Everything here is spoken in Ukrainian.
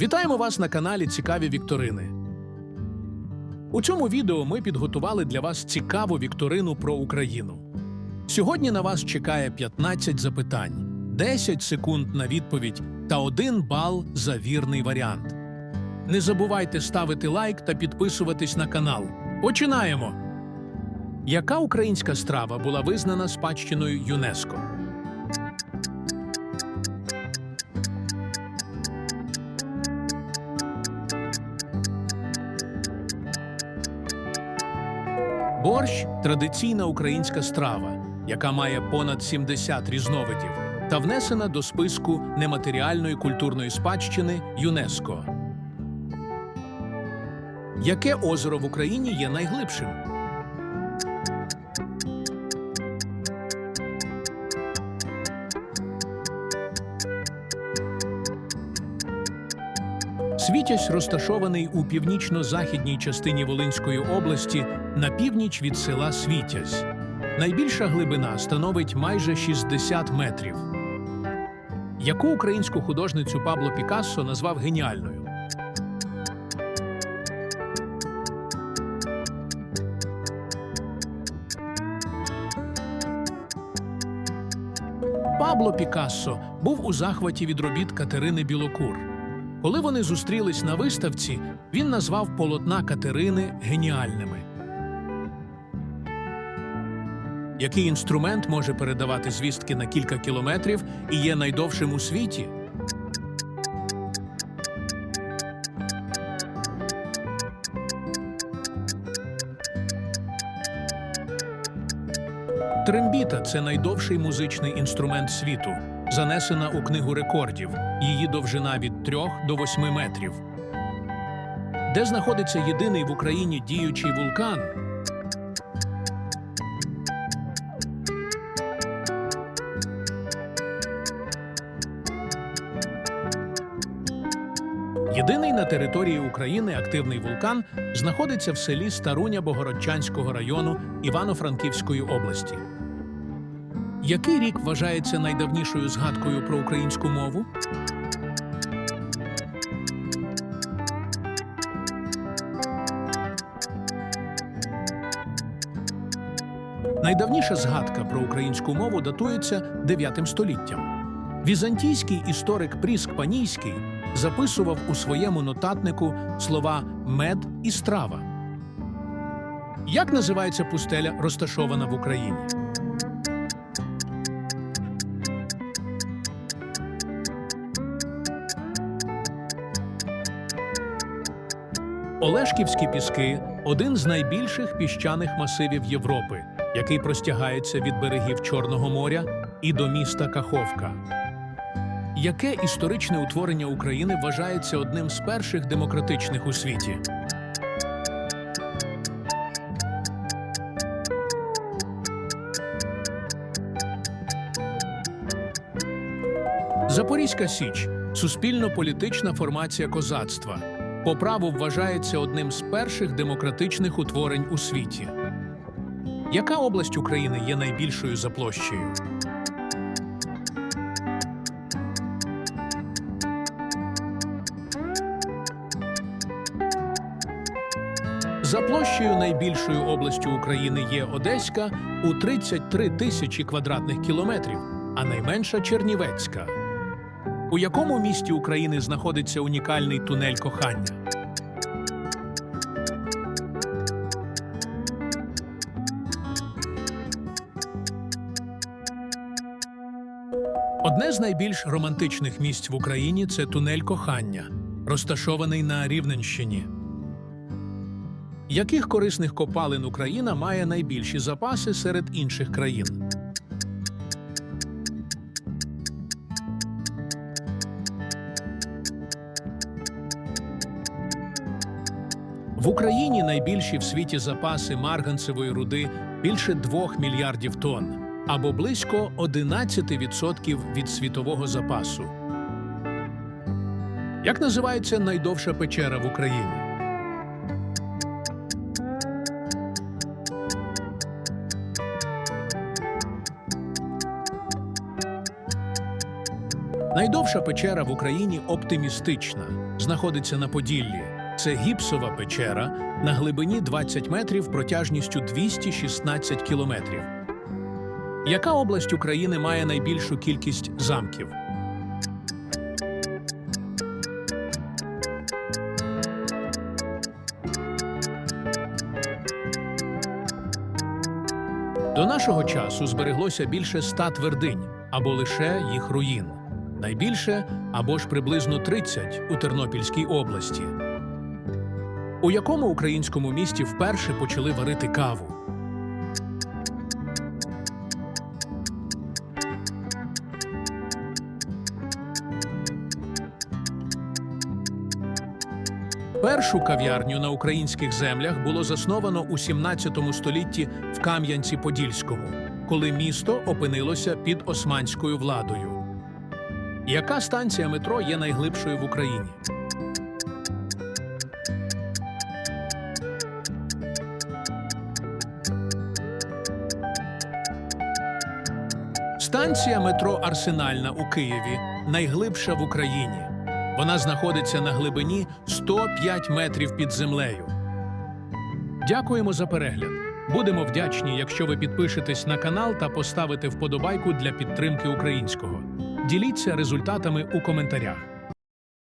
Вітаємо вас на каналі Цікаві Вікторини. У цьому відео ми підготували для вас цікаву вікторину про Україну. Сьогодні на вас чекає 15 запитань, 10 секунд на відповідь та 1 бал за вірний варіант. Не забувайте ставити лайк та підписуватись на канал. Починаємо! Яка українська страва була визнана спадщиною ЮНЕСКО? Борщ традиційна українська страва, яка має понад 70 різновидів та внесена до списку нематеріальної культурної спадщини ЮНЕСКО. Яке озеро в Україні є найглибшим? Світязь розташований у північно-західній частині Волинської області на північ від села Світязь. Найбільша глибина становить майже 60 метрів. Яку українську художницю Пабло Пікассо назвав геніальною? Пабло Пікассо був у захваті від робіт Катерини Білокур. Коли вони зустрілись на виставці, він назвав полотна Катерини геніальними. Який інструмент може передавати звістки на кілька кілометрів і є найдовшим у світі? Трембіта це найдовший музичний інструмент світу, занесена у книгу рекордів. Її довжина від 3 до 8 метрів. Де знаходиться єдиний в Україні діючий вулкан? Єдиний на території України активний вулкан знаходиться в селі Старуня Богородчанського району Івано-Франківської області. Який рік вважається найдавнішою згадкою про українську мову? Найдавніша згадка про українську мову датується 9 століттям. Візантійський історик Пріск Панійський записував у своєму нотатнику слова мед і страва. Як називається пустеля, розташована в Україні? Олешківські піски один з найбільших піщаних масивів Європи, який простягається від берегів Чорного моря і до міста Каховка. Яке історичне утворення України вважається одним з перших демократичних у світі? Запорізька Січ суспільно-політична формація козацтва. По праву вважається одним з перших демократичних утворень у світі. Яка область України є найбільшою за площею? За площею найбільшою областю України є Одеська у 33 тисячі квадратних кілометрів, а найменша Чернівецька. У якому місті України знаходиться унікальний тунель кохання? Одне з найбільш романтичних місць в Україні це тунель кохання, розташований на Рівненщині. Яких корисних копалин Україна має найбільші запаси серед інших країн? В Україні найбільші в світі запаси марганцевої руди більше 2 мільярдів тонн або близько 11% від світового запасу. Як називається найдовша печера в Україні? Найдовша печера в Україні оптимістична, знаходиться на Поділлі. Це гіпсова печера на глибині 20 метрів протяжністю 216 кілометрів. Яка область України має найбільшу кількість замків? До нашого часу збереглося більше ста твердинь або лише їх руїн. Найбільше або ж приблизно 30 у Тернопільській області. У якому українському місті вперше почали варити каву? Першу кав'ярню на українських землях було засновано у 17 столітті в Кам'янці-Подільському, коли місто опинилося під османською владою. Яка станція метро є найглибшою в Україні? Станція метро Арсенальна у Києві найглибша в Україні. Вона знаходиться на глибині 105 метрів під землею. Дякуємо за перегляд. Будемо вдячні, якщо ви підпишетесь на канал та поставите вподобайку для підтримки українського. Діліться результатами у коментарях.